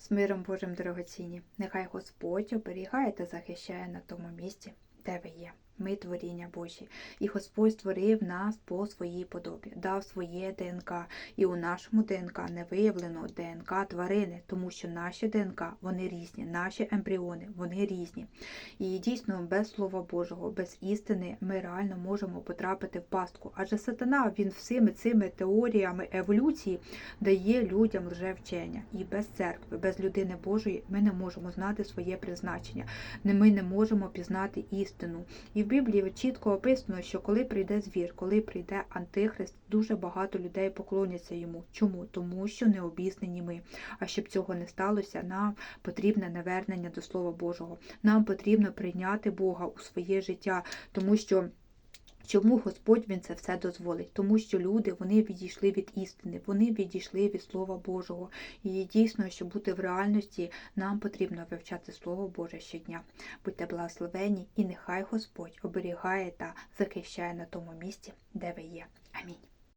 З миром Божим дорогоцінні, нехай Господь оберігає та захищає на тому місці, де ви є. Ми творіння Божі, і Господь створив нас по своїй подобі, дав своє ДНК, і у нашому ДНК не виявлено ДНК тварини, тому що наші ДНК вони різні, наші ембріони вони різні. І дійсно без Слова Божого, без істини ми реально можемо потрапити в пастку. Адже сатана він всіми цими теоріями еволюції дає людям лжевчення. І без церкви, без людини Божої ми не можемо знати своє призначення. Ми не можемо пізнати істину. І Біблії чітко описано, що коли прийде звір, коли прийде антихрист, дуже багато людей поклоняться йому. Чому? Тому що не обіснені ми. А щоб цього не сталося, нам потрібне навернення до Слова Божого. Нам потрібно прийняти Бога у своє життя, тому що. Чому Господь він це все дозволить? Тому що люди вони відійшли від істини, вони відійшли від Слова Божого. І дійсно, щоб бути в реальності, нам потрібно вивчати Слово Боже щодня. Будьте благословені, і нехай Господь оберігає та захищає на тому місці, де ви є. Амінь.